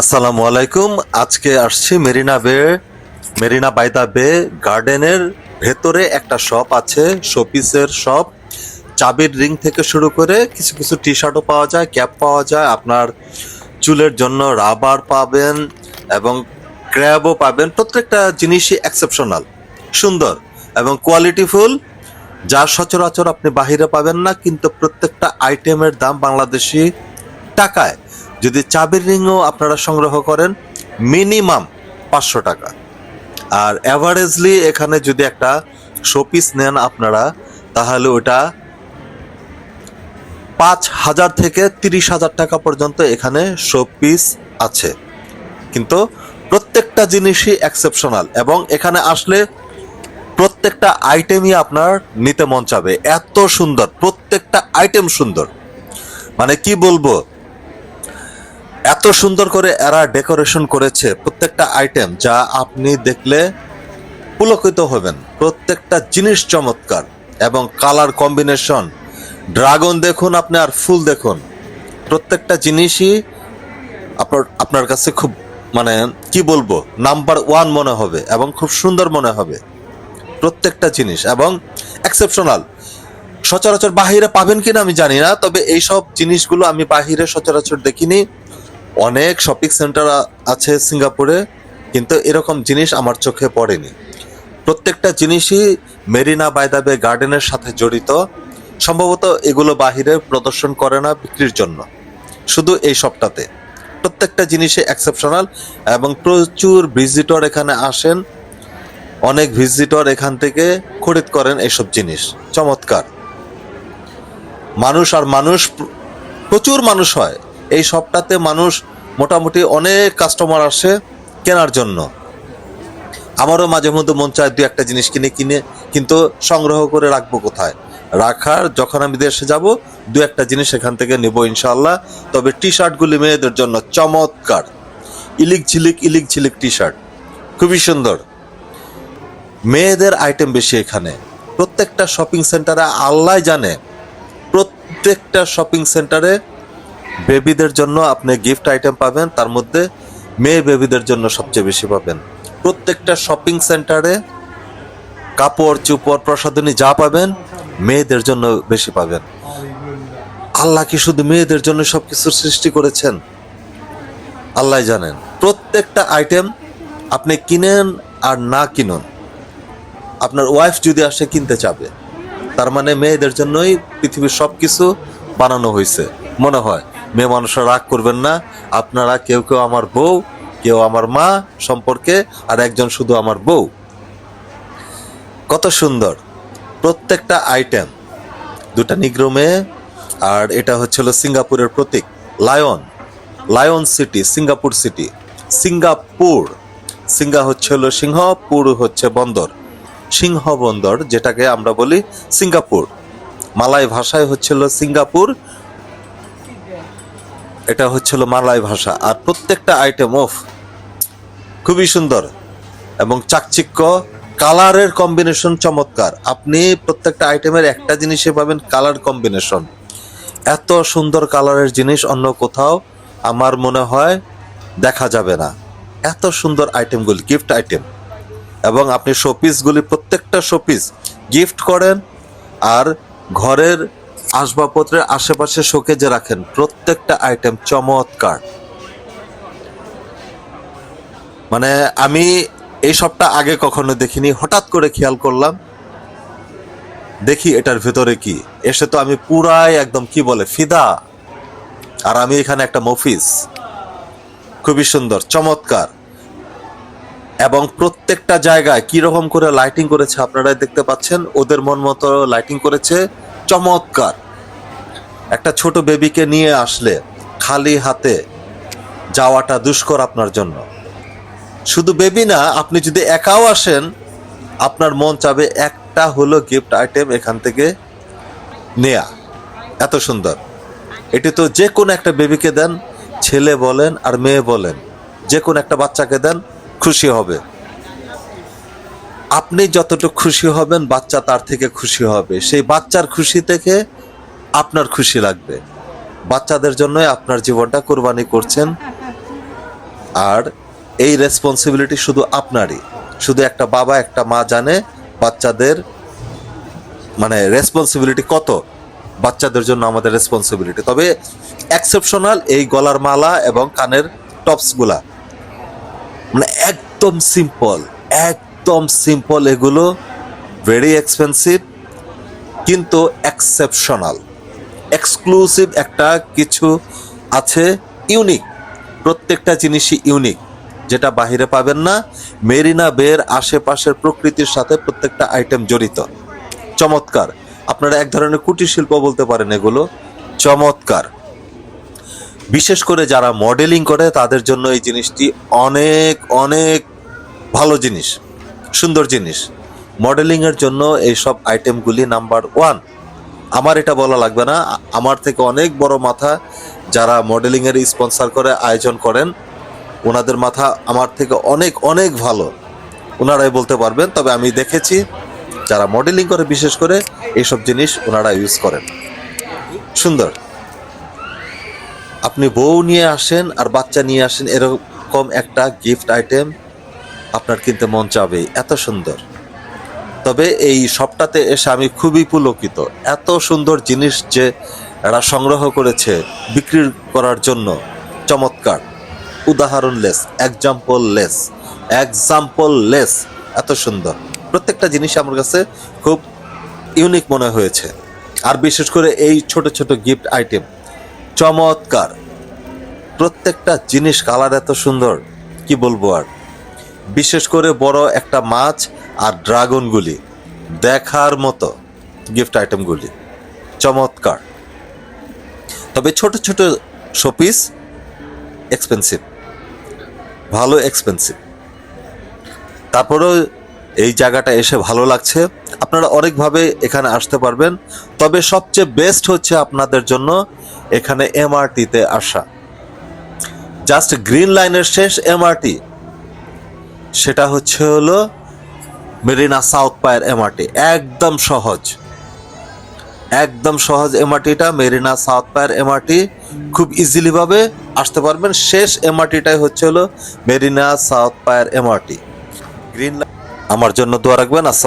আসসালামু আলাইকুম। আজকে আসছি মেরিনা বে, মেরিনা বাই দা বে গার্ডেনের ভেতরে একটা শপ আছে, শোপিসের শপ। চাবির রিং থেকে শুরু করে কিছু কিছু টি শার্টও পাওয়া যায়, ক্যাপ পাওয়া যায়। আপনার চুলের জন্য রাবার পাবেন এবং ক্র্যাবও পাবেন। প্রত্যেকটা জিনিসই এক্সেপশনাল সুন্দর এবং কোয়ালিটিফুল যা সচরাচর আপনি বাহিরে পাবেন না, কিন্তু প্রত্যেকটা আইটেমের দাম বাংলাদেশি টাকায়। যদি চাবির রিংও আপনারা সংগ্রহ করেন, মিনিমাম পাঁচশো টাকা। আর অ্যাভারেজলি এখানে যদি একটা শোপিস নেন আপনারা, তাহলে ওটা পাঁচ হাজার থেকে তিরিশ হাজার টাকা পর্যন্ত এখানে শোপিস আছে। কিন্তু প্রত্যেকটা জিনিসই এক্সেপশনাল এবং এখানে আসলে প্রত্যেকটা আইটেমই আপনার নিতে মন চাবে। এত সুন্দর, প্রত্যেকটা আইটেম সুন্দর। মানে কি বলব? এত সুন্দর করে এরা ডেকোরেশন করেছে প্রত্যেকটা আইটেম যা আপনি দেখলে পুলকিত হবেন। প্রত্যেকটা জিনিস চমৎকার এবং কালার কম্বিনেশন। ড্রাগন দেখুন আপনি আর ফুল দেখুন। প্রত্যেকটা জিনিসই আপনার আপনার কাছে খুব মানে কি বলব, নাম্বার ওয়ান মনে হবে এবং খুব সুন্দর মনে হবে। প্রত্যেকটা জিনিস এবং এক্সেপশনাল সচরাচর বাহিরে পাবেন কিনা আমি জানি না, তবে এইসব জিনিসগুলো আমি বাহিরে সচরাচর দেখিনি। অনেক শপিং সেন্টার আছে সিঙ্গাপুরে, কিন্তু এরকম জিনিস আমার চোখে পড়েনি। প্রত্যেকটা জিনিসই মেরিনা বাইদাবে গার্ডেনের সাথে জড়িত। সম্ভবত এগুলো বাহিরে প্রদর্শন করে না, বিক্রির জন্য। শুধু এই সবটাতে। প্রত্যেকটা জিনিসে এক্সেপশনাল এবং প্রচুর ভিজিটর এখানে আসেন। অনেক ভিজিটর এখান থেকে খরিদ করেন এইসব জিনিস। চমৎকার। মানুষ আর মানুষ, প্রচুর মানুষ হয়। এই সবটাতে মানুষ মোটামুটি অনেক কাস্টমার আসে কেনার জন্য। আমারও মাঝে মধ্যে মন চায় দু একটা জিনিস কিনে কিনে, কিন্তু সংগ্রহ করে রাখব কোথায়? রাখার যখন আমি দেশে যাব দু একটা জিনিস এখান থেকে নেব ইনশাল্লাহ তবে টি শার্টগুলি মেয়েদের জন্য চমৎকার। ইলিক ঝিলিক ইলিক ঝিলিক টি শার্ট খুবই সুন্দর। মেয়েদের আইটেম বেশি এখানে। প্রত্যেকটা শপিং সেন্টারে আল্লাহ জানে, প্রত্যেকটা শপিং সেন্টারে বেবিদের জন্য আপনি গিফট আইটেম পাবেন, তার মধ্যে মেয়ে বেবিদের জন্য সবচেয়ে বেশি পাবেন। প্রত্যেকটা শপিং সেন্টারে কাপড়, চুপড়, প্রসাধনী যা পাবেন, মেয়েদের জন্য বেশি পাবেন। আল্লাহ কি শুধু মেয়েদের জন্য সবকিছু সৃষ্টি করেছেন? আল্লাহ জানেন। প্রত্যেকটা আইটেম আপনি কিনেন আর না কিনুন। আপনার ওয়াইফ যদি আসে, কিনতে চাবে তার মানে মেয়েদের জন্যই পৃথিবীর সব কিছু বানানো হয়েছে। মনে হয়। মেয়ে মানুষরা রাগ করবেন না। আপনারা কেউ কেউ আমার বউ, কেউ আমার মা সম্পর্কে, আর একজন শুধু আমার বউ। কত সুন্দর। প্রত্যেকটা আইটেম দুটা নিগ্রো মেয়ে, আর এটা হচ্ছিল সিঙ্গাপুরের প্রতীক, lion. Lion city, Singapore city. Singapore. সিঙ্গা হচ্ছে হলো সিংহ, পুর হচ্ছে বন্দর। সিংহ বন্দর, যেটাকে আমরা বলি সিঙ্গাপুর। মালাই ভাষায় হচ্ছিল সিঙ্গাপুর। এটা হচ্ছিল মালাই ভাষা। আর প্রত্যেকটা আইটেম অফ খুবই সুন্দর। এবং চাকচিক্য, কালারের কম্বিনেশন চমৎকার। আপনি প্রত্যেকটা আইটেমের একটা জিনিসে পাবেন কালার কম্বিনেশন এত সুন্দর কালারের জিনিস অন্য কোথাও আমার মনে হয় দেখা যাবে না। এত সুন্দর আইটেমগুলি গিফট আইটেম এবং আপনি শোপিসগুলি প্রত্যেকটা শোপিস গিফট করেন, আর ঘরের আসবাবপত্রের আশেপাশে শোকেজে রাখেন প্রত্যেকটা আইটেম চমৎকার। মানে আমি এই সবটা আগে কখনো দেখিনি, হঠাৎ করে খেয়াল করলাম, দেখি এটার ভেতরে কি। এসে তো আমি পুরাই একদম কি বলে, ফিদা। আর আমি এখানে একটা মফিস খুবই সুন্দর, চমৎকার। এবং প্রত্যেকটা জায়গায় কি রকম করে লাইটিং করেছে আপনারা দেখতে পাচ্ছেন। ওদের মন মতো লাইটিং করেছে। চমৎকার। একটা ছোট বেবিকে নিয়ে আসলে খালি হাতে যাওয়াটা দুষ্কর আপনার জন্য। শুধু বেবি না, আপনি যদি একাও আসেন, আপনার মন চাবে একটা হলো গিফট আইটেম এখান থেকে নেয়া। এত সুন্দর। এটি তো যে কোনো একটা বেবিকে দেন, ছেলে বলেন আর মেয়ে বলেন যে কোনো একটা বাচ্চাকে দেন, খুশি হবে। আপনি যতটুকু খুশি হবেন, বাচ্চা তার থেকে খুশি হবে। সেই বাচ্চার খুশি থেকে আপনার খুশি লাগবে। বাচ্চাদের জন্যই আপনার জীবনটা কোরবানি করছেন। আর এই রেসপন্সিবিলিটি শুধু আপনারই। শুধু একটা বাবা, একটা মা জানে বাচ্চাদের মানে রেসপন্সিবিলিটি কত। বাচ্চাদের জন্য আমাদের রেসপন্সিবিলিটি তবে এক্সেপশনাল এই গলার মালা এবং কানের টপসগুলা মানে একদম সিম্পল একদম সিম্পল এগুলো ভেরি এক্সপেন্সিভ কিন্তু এক্সেপশনাল এক্সক্লুসিভ একটা কিছু আছে ইউনিক প্রত্যেকটা জিনিসই ইউনিক যেটা বাহিরে পাবেন না। মেরিনা বের আশেপাশের প্রকৃতির সাথে প্রত্যেকটা আইটেম জড়িত। চমৎকার। আপনারা এক ধরনের কুটির শিল্প বলতে পারেন এগুলো। চমৎকার। বিশেষ করে যারা মডেলিং করে, তাদের জন্য এই জিনিসটি অনেক অনেক ভালো জিনিস। সুন্দর জিনিস। মডেলিংয়ের জন্য এই সব আইটেমগুলি নাম্বার ওয়ান আমার এটা বলা লাগবে না। আমার থেকে অনেক বড় মাথা যারা মডেলিংয়ের স্পন্সর করে, আয়োজন করেন, ওনাদের মাথা আমার থেকে অনেক অনেক ভালো। ওনারাই বলতে পারবেন, তবে আমি দেখেছি যারা মডেলিং করে, বিশেষ করে এইসব জিনিস ওনারা ইউজ করেন। সুন্দর। আপনি বউ নিয়ে আসেন আর বাচ্চা নিয়ে আসেন, এরকম একটা গিফট আইটেম আপনার কিনতে মন চাবেই এত সুন্দর। তবে এই সবটাতে এসে আমি খুবই পুলকিত। এত সুন্দর জিনিস যে এরা সংগ্রহ করেছে বিক্রি করার জন্য চমৎকার। উদাহরণ less example less example less, এত সুন্দর। প্রত্যেকটা জিনিস আমার কাছে খুব ইউনিক মনে হয়েছে। আর বিশেষ করে এই ছোট ছোট গিফট আইটেম চমৎকার। প্রত্যেকটা জিনিস কালার এত সুন্দর, কি বলব আর? বিশেষ করে বড় একটা মাছ আর ড্রাগনগুলি দেখার মতো গিফট আইটেমগুলি চমৎকার। তবে ছোট ছোট শোপিস এক্সপেন্সিভ। ভালো এক্সপেন্সিভ। তারপরেও এই জায়গাটা এসে ভালো লাগছে। আপনারা অনেকভাবে এখানে আসতে পারবেন। তবে সবচেয়ে বেস্ট হচ্ছে আপনাদের জন্য এখানে এমআরটিতে আসা। জাস্ট গ্রিন লাইনের শেষ এমআরটি সেটা হচ্ছে হলো মেরিনা সাউথ পায়ের এমআরটি। একদম সহজ। একদম সহজ এমআরটিটা, মেরিনা সাউথ পায়ের এমআরটি। খুব ইজিলি ভাবে আসতে পারবেন। শেষ এমআরটিটাই হচ্ছে হলো Marina South Pier MRT. Green আমার জন্য দোয়া রাখবেন। আসসালাম